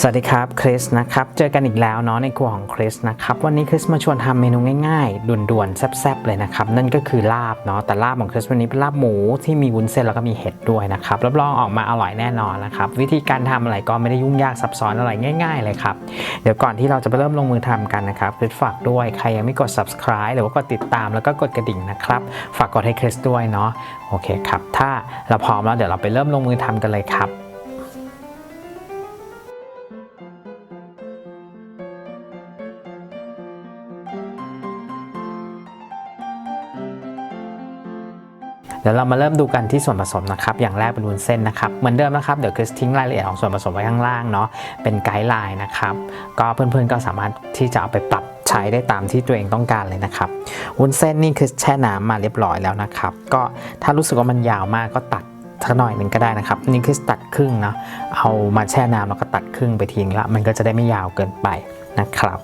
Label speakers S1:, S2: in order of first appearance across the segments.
S1: สวัสดีครับคริสนะครับ เจอกันอีกแล้วเนาะในครัวของคริสนะครับ วันนี้คริสมาชวนทำเมนูง่ายๆ ด่วนๆ แซ่บๆ เลยนะครับ นั่นก็คือลาบเนาะแต่ลาบของคริสวันนี้เป็นลาบหมูที่มีวุ้นเส้นแล้วก็มีเห็ดด้วยนะครับรับรองออกมาอร่อยแน่นอนนะครับ วิธีการทำอะไรก็ไม่ได้ยุ่งยากซับซ้อนอะไรง่าย ๆ เลยครับ เดี๋ยวก่อนที่เราจะไปเริ่มลงมือทำกันนะครับคริสฝากด้วยใครยังไม่กด subscribe หรือว่ากดติดตามแล้วก็กดกระดิ่งนะครับฝากกดให้คริสด้วยเนาะโอเคครับถ้าเราพร้อมแล้วเดี๋ยวเราไปเริ่มลงมือทำกันเลยครับ เดี๋ยวเรามาเริ่มดูกันที่ส่วนผสมนะครับ อย่างแรกเป็นวุ้นเส้นนะครับ เหมือนเดิมนะครับ เดี๋ยวคริสทิ้งรายละเอียดของส่วนผสมไว้ข้างล่างเนาะ เป็นไกด์ไลน์นะครับ ก็เพื่อนๆก็สามารถที่จะเอาไปปรับใช้ได้ตามที่ตัวเองต้องการเลยนะครับ วุ้นเส้นนี่คือแช่น้ำมาเรียบร้อยแล้วนะครับ ก็ถ้ารู้สึกว่ามันยาวมากก็ตัดสักหน่อยหนึ่งก็ได้นะครับนี่คือตัดครึ่งเนาะเอามาแช่น้ำแล้วก็ตัดครึ่งไปทิ้งละ มันก็จะได้ไม่ยาวเกินไปนะครับ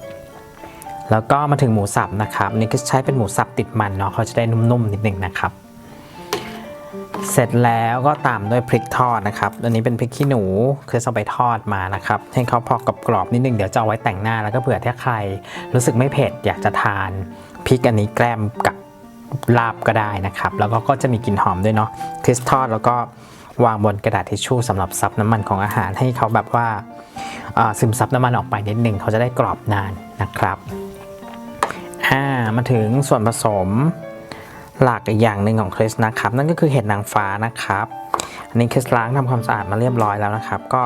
S1: แล้วก็มาถึงหมูสับนะครับนี่ก็ใช้เป็นหมูสับติดมันเนาะเขาจะได้นุ่มๆนิดนึงนะครับ เสร็จแล้วก็ตามด้วยพริกทอดนะครับอันนี้เป็นพริกขี้หนูคือเอาไปทอดมานะครับ ให้เขาพอกกรอบนิดนึงเดี๋ยวจะเอาไว้แต่งหน้าแล้วก็เผื่อถ้าใคร รู้สึกไม่เผ็ดอยากจะทานพริกอันนี้แกล้มกับลาบก็ได้นะครับ แล้วก็ก็จะมีกลิ่นหอมด้วยเนาะคริสทอดแล้วก็วางบนกระดาษทิชชู่สำหรับซับน้ำมันของอาหารให้เขาแบบว่าซึมซับน้ำมันออกไปนิดนึงเขาจะได้กรอบนานนะครับอ่ามาถึงส่วนผสม หลักอีกอย่างหนึ่งของคริสนะครับ นั่นก็คือเห็ดนางฟ้านะครับ อันนี้คริสล้างทำความสะอาดมาเรียบร้อยแล้วนะครับ ก็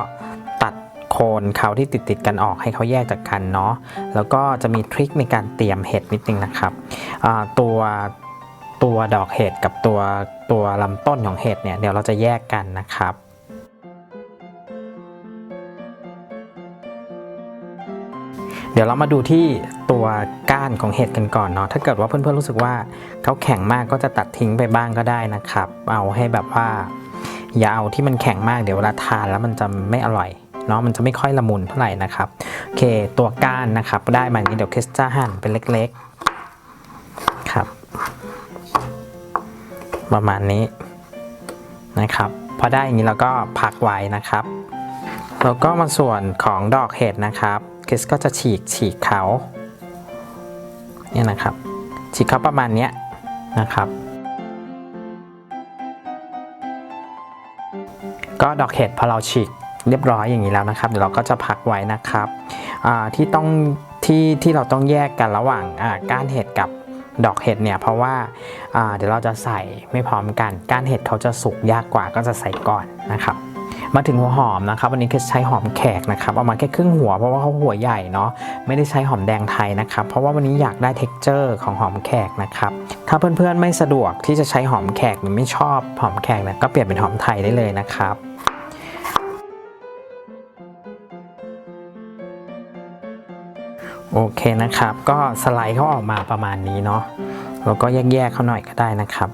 S1: ตัดโคนเขาที่ติดติดกันออกให้เขาแยกจากกันเนาะแล้วก็จะมีทริคในการเตรียมเห็ดนิดนึงนะครับตัวตัวดอกเห็ดกับตัวตัวลำต้นของเห็ดเนี่ยเดี๋ยวเราจะแยกกันนะครับ เดี๋ยวเรามาดูที่ตัวก้านของเห็ดกันก่อนเนาะถ้าเกิดว่าเพื่อนๆรู้สึกว่าเขาแข็งมากก็จะตัดทิ้งไปบ้างก็ได้นะครับ เอาให้แบบว่า อย่าเอาที่มันแข็งมากเดี๋ยวเวลาทานแล้วมันจะไม่อร่อยเนาะมันจะไม่ค่อยละมุนเท่าไหร่นะครับโอเคตัวก้านนะครับ ได้มาอย่างนี้เดี๋ยวคริสจะหั่นเป็นเล็กๆครับ ประมาณนี้นะครับ พอได้อย่างนี้เราก็พักไว้นะครับ แล้วก็มาส่วนของดอกเห็ดนะครับ ริสก็จะฉีกฉีกเขาเนี่ยนะครับ ฉีกเขาประมาณเนี้ยนะครับ ก็ดอกเห็ดพอเราฉีกเรียบร้อยอย่างนี้แล้วนะครับเดี๋ยวเราก็จะพักไว้นะครับที่ต้องที่ที่เราต้องแยกกันระหว่างก้านเห็ดกับดอกเห็ดเนี่ยเพราะว่าเดี๋ยวเราจะใส่ไม่พร้อมกันก้านเห็ดเขาจะสุกยากกว่าก็จะใส่ก่อนนะครับ มาถึงหัวหอมนะครับ วันนี้คือใช้หอมแขกนะครับเอามาแค่ครึ่งหัวเพราะว่าเขาหัวใหญ่เนาะไม่ได้ใช้หอมแดงไทยนะครับเพราะว่าวันนี้อยากได้เท็กเจอร์ของหอมแขกนะครับถ้าเพื่อนๆไม่สะดวกที่จะใช้หอมแขกหรือไม่ชอบหอมแขกเนี่ยก็เปลี่ยนเป็นหอมไทยได้เลยนะครับโอเคนะครับ ก็สไลด์เขาออกมาประมาณนี้เนาะแล้วก็แยกๆเขาหน่อยก็ได้นะครับ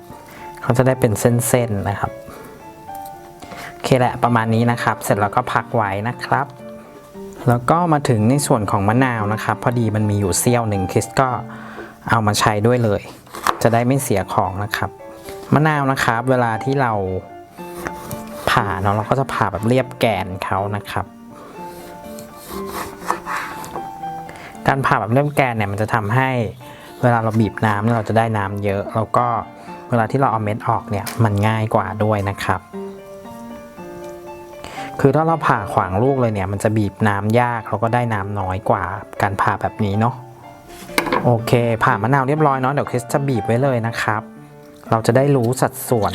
S1: เขาจะได้เป็นเส้นๆนะครับ โอเคแหละประมาณนี้นะครับ เสร็จแล้วก็พักไว้นะครับ แล้วก็มาถึงในส่วนของมะนาวนะครับ พอดีมันมีอยู่เสี้ยวหนึ่งคริสก็เอามาใช้ด้วยเลย จะได้ไม่เสียของนะครับ มะนาวนะครับ เวลาที่เราผ่าเนาะเราก็จะผ่าแบบเรียบแกนเขานะครับ การผ่าแบบเรียบแกนเนี่ยมันจะทำให้เวลาเราบีบน้ำเนี่ยเราจะได้น้ำเยอะ แล้วก็เวลาที่เราเอาเม็ดออกเนี่ยมันง่ายกว่าด้วยนะครับ คือถ้าเราผ่าขวางลูกเลยเนี่ย มันจะบีบน้ำยากแล้วก็ได้น้ำน้อยกว่าการผ่าแบบนี้เนาะโอเค ผ่ามะนาวเรียบร้อยเนาะเดี๋ยวคริสจะบีบไว้เลยนะครับ เราจะได้รู้สัดส่วน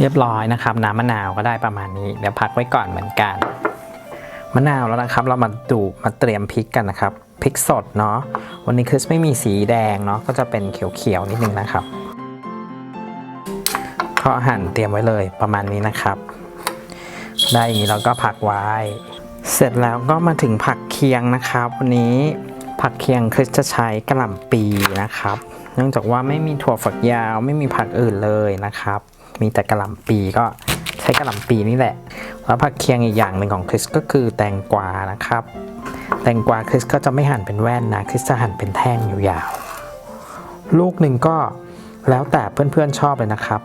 S1: เรียบร้อยนะครับ น้ำมะนาวก็ได้ประมาณนี้ เดี๋ยวพักไว้ก่อนเหมือนกันมะนาวแล้วนะครับ เรามาดูมาเตรียมพริกกันนะครับพริกสดเนาะวันนี้คริสไม่มีสีแดงเนาะก็จะเป็นเขียวๆนิดนึงนะครับ ก็หั่นเตรียมไว้เลยประมาณนี้นะครับ ได้อย่างนี้เราก็ผักไว้ เสร็จแล้วก็มาถึงผักเคียงนะครับ วันนี้ผักเคียงคริสจะใช้กระหล่ำปีนะครับ เนื่องจากว่าไม่มีถั่วฝักยาวไม่มีผักอื่นเลยนะครับ มีแต่กระหล่ำปีก็ใช้กระหล่ำปีนี่แหละ แล้วผักเคียงอีกอย่างหนึ่งของคริสก็คือแตงกวานะครับ แตงกวาคริสก็จะไม่หั่นเป็นแว่นนะคริสจะหั่นเป็นแท่งยาวๆลูกหนึ่งก็แล้วแต่เพื่อนๆชอบเลยนะครับ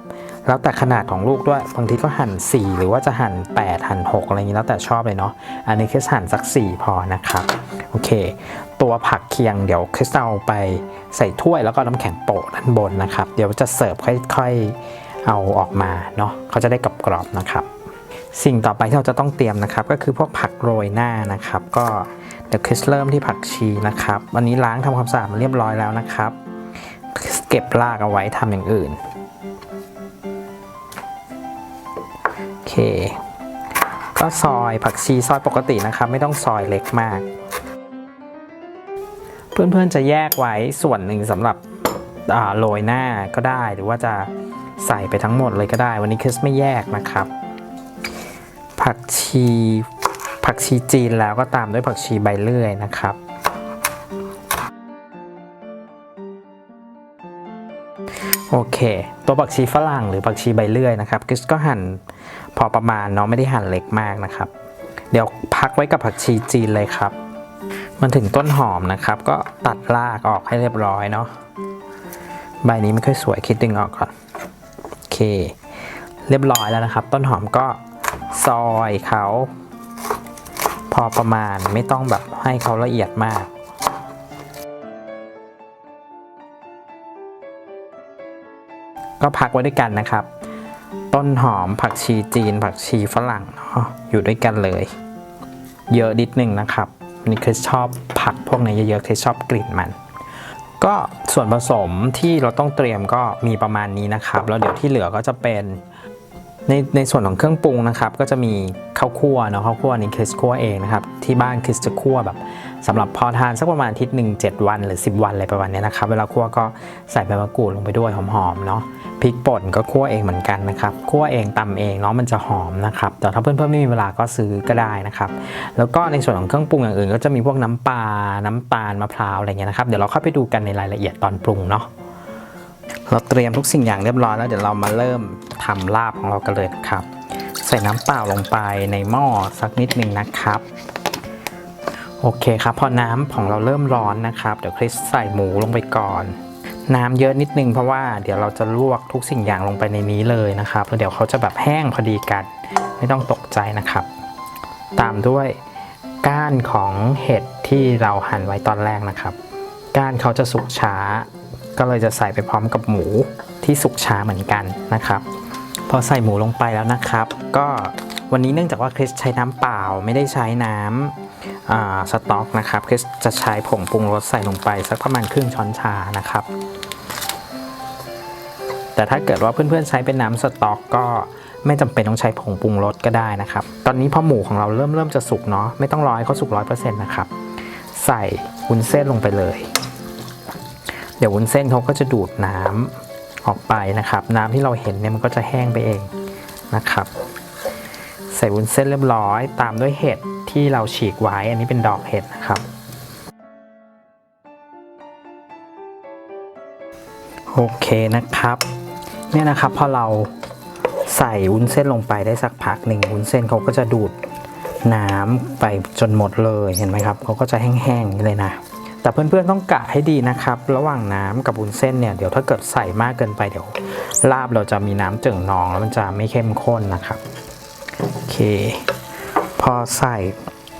S1: แล้วแต่ขนาดของลูกด้วย บางทีก็หั่น 4 หรือว่าจะหั่น 8 หั่น 6 อะไรอย่างนี้แล้วแต่ชอบเลยเนาะ อันนี้คริสหั่นสัก 4 พอนะครับ โอเค ตัวผักเคียงเดี๋ยวคริสเอาไปใส่ถ้วยแล้วก็น้ำแข็งโปะด้านบนนะครับ เดี๋ยวจะเสิร์ฟค่อยๆเอาออกมาเนาะเขาจะได้กรอบๆนะครับ สิ่งต่อไปที่เราจะต้องเตรียมนะครับ ก็คือพวกผักโรยหน้านะครับ ก็เดี๋ยวคริสเริ่มที่ผักชีนะครับ วันนี้ล้างทำความสะอาดมาเรียบร้อยแล้วนะครับ เก็บรากเอาไว้ทำอย่างอื่น เค ก็ซอยผักชีซอยปกตินะครับ ไม่ต้องซอยเล็กมาก เพื่อนๆจะแยกไว้ส่วนหนึ่งสำหรับโรยหน้าก็ได้หรือว่าจะใส่ไปทั้งหมดเลยก็ได้ วันนี้คริสไม่แยกนะครับ ผักชีผักชีจีนแล้วก็ตามด้วยผักชีใบเลื่อยนะครับ โอเค ตัวผักชีฝรั่งหรือผักชีใบเลื่อยนะครับคริสก็หั่นพอประมาณเนาะไม่ได้หั่นเล็กมากนะครับ เดี๋ยวพักไว้กับผักชีจีนเลยครับ มันถึงต้นหอมนะครับ ก็ตัดรากออกให้เรียบร้อยเนาะใบนี้ไม่ค่อยสวยคิดดึงออกก่อนโอเค เรียบร้อยแล้วนะครับ ต้นหอมก็ซอยเขา พอประมาณไม่ต้องแบบให้เขาละเอียดมาก ก็พักไว้ด้วยกันนะครับ ต้นหอมผักชีจีน ผักชีฝรั่งเนาะอยู่ด้วยกันเลย เยอะนิดนึงนะครับนนี่คือชอบผักพวกนี้เยอะๆคือชอบกลิ่นมัน ก็ส่วนผสมที่เราต้องเตรียมก็มีประมาณนี้นะครับ แล้วเดี๋ยวที่เหลือก็จะเป็น ในในส่วนของเครื่องปรุงนะครับก็จะมีข้าวคั่วเนาะข้าวคั่วนี่คริสคั่วเองนะครับที่บ้านคริสจะคั่วแบบสำหรับพอทานสักประมาณอาทิตย์หนึ่งเจ็ดวันหรือ 10 วันอะไรประมาณเนี้ยนะครับเวลาคั่วก็ใส่ใบมะกรูดลงไปด้วยหอมๆเนาะพริกป่นก็คั่วเองเหมือนกันนะครับคั่วเองตำเองเนาะมันจะหอมนะครับแต่ถ้าเพื่อนๆไม่มีเวลาก็ซื้อก็ได้นะครับแล้วก็ในส่วนของเครื่องปรุงอย่างอื่น ก็จะมีพวกน้ำปลาน้ำตาลมะพร้าวอะไรเงี้ยนะครับเดี๋ยวเราเข้าไปดูกันในรายละเอียดตอนปรุงเนาะ เราเตรียมทุกสิ่งอย่างเรียบร้อยแล้วเดี๋ยวเรามาเริ่มทำลาบของเรากันเลยนะครับ ใส่น้ำเปล่าลงไปในหม้อสักนิดหนึ่งนะครับ โอเคครับ พอน้ำของเราเริ่มร้อนนะครับ เดี๋ยวคริสใส่หมูลงไปก่อน น้ำเยอะนิดนึงเพราะว่าเดี๋ยวเราจะลวกทุกสิ่งอย่างลงไปในนี้เลยนะครับแล้วเดี๋ยวเขาจะแบบแห้งพอดีกัน ไม่ต้องตกใจนะครับ ตามด้วยก้านของเห็ดที่เราหั่นไว้ตอนแรกนะครับ ก้านเขาจะสุกช้า ก็เลยจะใส่ไปพร้อมกับหมูที่สุกช้าเหมือนกันนะครับพอใส่หมูลงไปแล้วนะครับ ก็วันนี้เนื่องจากว่าคริสใช้น้ำเปล่าไม่ได้ใช้น้ำอ่าสต๊อกนะครับคริสจะใช้ผงปรุงรสใส่ลงไปสักประมาณครึ่งช้อนชานะครับ แต่ถ้าเกิดว่าเพื่อนๆใช้เป็นน้ำสต๊อกก็ไม่จำเป็นต้องใช้ผงปรุงรสก็ได้นะครับ ตอนนี้พอหมูของเราเริ่มเริ่มจะสุกเนาะไม่ต้องรอให้เขาสุกร้อยเปอร์เซ็นต์นะครับ ใส่วุ้นเส้นลงไปเลย เดี๋ยววุ้นเส้นเขาก็จะดูดน้ำออกไปนะครับ น้ำที่เราเห็นเนี่ยมันก็จะแห้งไปเองนะครับ ใส่วุ้นเส้นเรียบร้อย ตามด้วยเห็ดที่เราฉีกไว้ อันนี้เป็นดอกเห็ดนะครับ โอเคนะครับ เนี่ยนะครับพอเราใส่วุ้นเส้นลงไปได้สักพักหนึ่งวุ้นเส้นเขาก็จะดูดน้ำไปจนหมดเลยเห็นไหมครับเขาก็จะแห้งๆเลยนะ แต่เพื่อนๆต้องกะให้ดีนะครับ ระหว่างน้ำกับวุ้นเส้นเนี่ยเดี๋ยวถ้าเกิดใส่มากเกินไปเดี๋ยวลาบเราจะมีน้ำเจิ่งนองแล้วมันจะไม่เข้มข้นนะครับโอเค พอใส่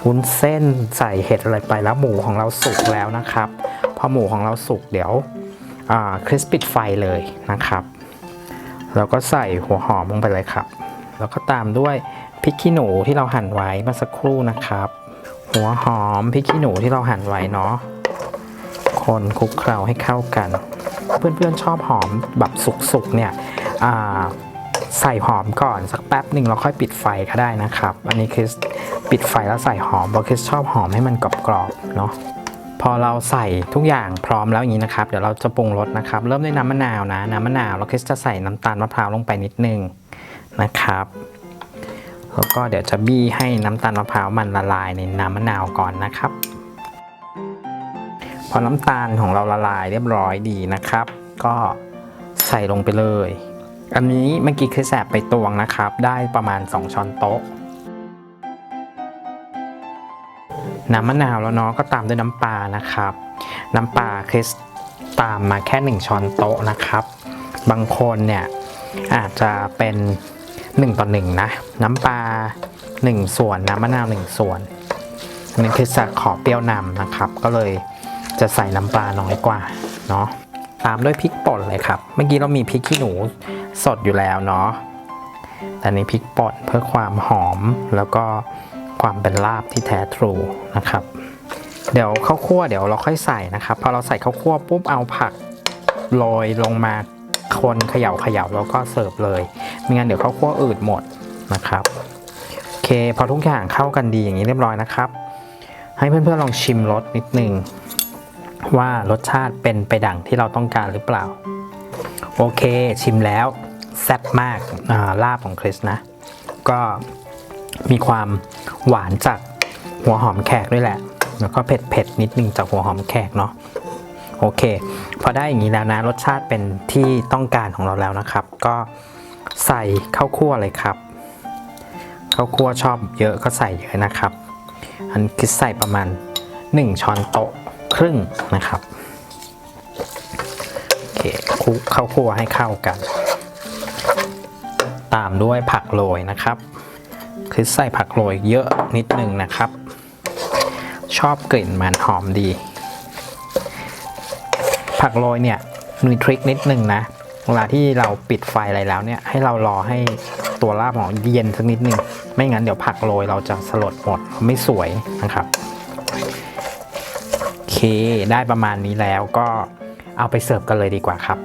S1: วุ้นเส้นใส่เห็ดอะไรไปแล้วหมูของเราสุกแล้วนะครับ พอหมูของเราสุกเดี๋ยวคริสปิดไฟเลยนะครับแล้วก็ใส่หัวหอมลงไปเลยครับ แล้วก็ตามด้วยพริกขี้หนูที่เราหั่นไว้เมื่อสักครู่นะครับ หัวหอมพริกขี้หนูที่เราหั่นไว้เนาะ คนคลุกเคล้าให้เข้ากัน เพื่อนๆชอบหอมแบบสุกๆเนี่ยใส่หอมก่อนสักแป๊บหนึ่งเราค่อยปิดไฟก็ได้นะครับ อันนี้คริสปิดไฟแล้วใส่หอมเพราะคริสชอบหอมให้มันกรอบๆเนาะพอเราใส่ทุกอย่างพร้อมแล้วอย่างนี้นะครับ เดี๋ยวเราจะปรุงรสนะครับ เริ่มด้วยน้ำมะนาวนะน้ำมะนาวแล้วคริสจะใส่น้ำตาลมะพร้าวลงไปนิดนึงนะครับแล้วก็เดี๋ยวจะบี้ให้น้ำตาลมะพร้าวมันละลายในน้ำมะนาวก่อนนะครับ พอน้ำตาลของเราละลายเรียบร้อยดีนะครับ ก็ใส่ลงไปเลย อันนี้เมื่อกี้คือแสบไปตวงนะครับ ได้ประมาณ 2 ช้อนโต๊ะ น้ำมะนาวแล้วเนาะก็ตามด้วยน้ำปลานะครับ น้ำปลาคริสตามมาแค่ 1 ช้อนโต๊ะนะครับ บางคนเนี่ยอาจจะเป็น 1 ต่อ 1 นะ น้ำปลา 1 ส่วนน้ำมะนาว 1 ส่วนอันนี้คือจะขอเปรี้ยวนำนะครับ ก็เลย จะใส่น้ำปลาน้อยกว่าเนาะตามด้วยพริกป่นเลยครับ เมื่อกี้เรามีพริกขี้หนูสดอยู่แล้วเนาะแต่นนี้พริกป่นเพื่อความหอมแล้วก็ความเป็นลาบที่แท้ทรูนะครับ เดี๋ยวข้าวคั่วเดี๋ยวเราค่อยใส่นะครับ พอเราใส่ข้าวคั่วปุ๊บเอาผักโรยลงมาคนเขย่าเขย่าแล้วก็เสิร์ฟเลยไม่งั้นเดี๋ยวข้าวคั่วอืดหมดนะครับโอเคพอทุกอย่างเข้ากันดีอย่างนี้เรียบร้อยนะครับ ให้เพื่อนๆลองชิมรสนิดนึง ว่ารสชาติเป็นไปดังที่เราต้องการหรือเปล่า โอเคชิมแล้ว แซ่บมากาลาบของคริสนะ ก็มีความหวานจากหัวหอมแขกด้วยแหละ แล้วก็เผ็ดเผ็ดๆนิดนึงจากหัวหอมแขกเนาะโอเค พอได้อย่างนี้แล้วนะ รสชาติเป็นที่ต้องการของเราแล้วนะครับ ก็ใส่ข้าวคั่วเลยครับข้าวคั่วชอบเยอะก็ใส่เยอะนะครับ อันคิดใส่ประมาณ 1 ช้อนโต๊ะ ครึ่งนะครับโอเคคลุกข้าวคั่วให้เข้ากัน ตามด้วยผักโรยนะครับ คือใส่ผักโรยเยอะนิดนึงนะครับ ชอบกลิ่นมันหอมดี ผักโรยเนี่ยมีทริคนิดนึงนะเวลาที่เราปิดไฟอะไรแล้วเนี่ยให้เรารอให้ตัวลาบของเย็นสักนิดนึงไม่งั้นเดี๋ยวผักโรยเราจะสลดหมดไม่สวยนะครับ เคได้ประมาณนี้แล้วก็เอาไปเสิร์ฟกันเลยดีกว่าครับ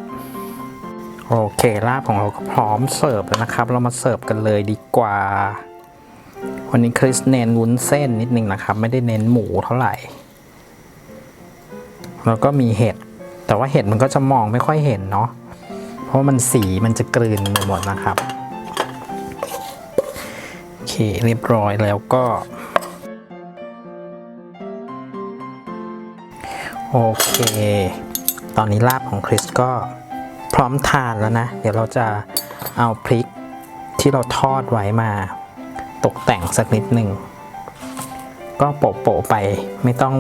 S1: โอเคลาบของเราก็พร้อมเสิร์ฟแล้วนะครับ เรามาเสิร์ฟกันเลยดีกว่า วันนี้คริสเน้นวุ้นเส้นนิดนึงนะครับ ไม่ได้เน้นหมูเท่าไหร่ แล้วก็มีเห็ด แต่ว่าเห็ดมันก็จะมองไม่ค่อยเห็นเนาะ เพราะมันสีมันจะกลืนไปหมดนะครับ โอเคเรียบร้อยแล้วก็ โอเค ตอนนี้ลาบของคริสก็พร้อมทานแล้วนะ เดี๋ยวเราจะเอาพริกที่เราทอดไว้มาตกแต่งสักนิดหนึ่ง ก็โปะๆไปไม่ต้อง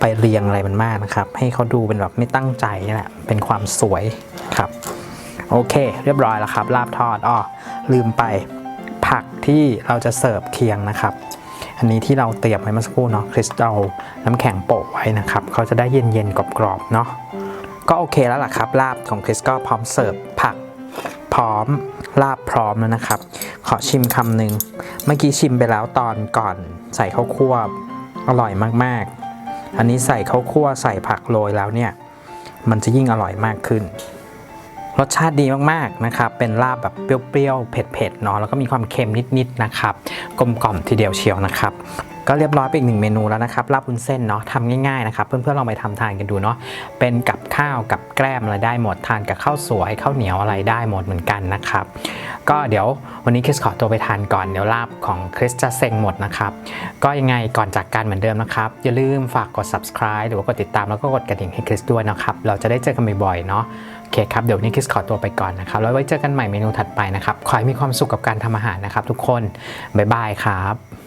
S1: ไปเรียงอะไรมันมากนะครับ ให้เขาดูเป็นแบบไม่ตั้งใจนี่แหละ เป็นความสวยครับ โอเค เรียบร้อยแล้วครับ ลาบทอดอ้อลืมไปผักที่เราจะเสิร์ฟเคียงนะครับ อันนี้ที่เราเตรียมไว้เมื่อสักครู่เนาะคริสตัลน้ำแข็งโปะไว้นะครับเขาจะได้เย็นๆกรอบๆเนาะก็โอเคแล้วล่ะครับลาบของคริสก็พร้อมเสิร์ฟผักพร้อมลาบพร้อมแล้วนะครับ ขอชิมคำหนึ่งเมื่อกี้ชิมไปแล้วตอนก่อนใส่ข้าวคั่วอร่อยมากๆ อันนี้ใส่ข้าวคั่วใส่ผักโรยแล้วเนี่ย มันจะยิ่งอร่อยมากขึ้น รสชาติดีมากๆนะครับ เป็นลาบแบบเปรี้ยวๆ เผ็ดๆ เนาะ แล้วก็มีความเค็มนิดๆ นะครับ กลมกล่อมทีเดียวเชียวนะครับ ก็เรียบร้อยไปอีกหนึ่งเมนูแล้วนะครับ ลาบวุ้นเส้นเนาะทำง่ายๆ นะครับ เพื่อนๆ ลองไปทำทานกันดูเนาะ เป็นกับข้าวกับแกล้มอะไรได้หมด ทานกับข้าวสวยข้าวเหนียวอะไรได้หมดเหมือนกันนะครับ ก็เดี๋ยววันนี้คริสขอตัวไปทานก่อน เดี๋ยวลาบของคริสจะเซ็งหมดนะครับ ก็ยังไงก่อนจากกันเหมือนเดิมนะครับ อย่าลืมฝากกด subscribe หรือว่ากดติดตามแล้วก็กดกระดิ่งให้คริสด้วยนะครับ เราจะได้เจอกันบ่อยๆ เนาะ เคครับ เดี๋ยวนนี้คริสขอตัวไปก่อนนะครับ แล้วไว้เจอกันใหม่เมนูถัดไปนะครับ ขอให้มีความสุขกับการทำอาหารนะครับทุกคน บ๊ายบายครับ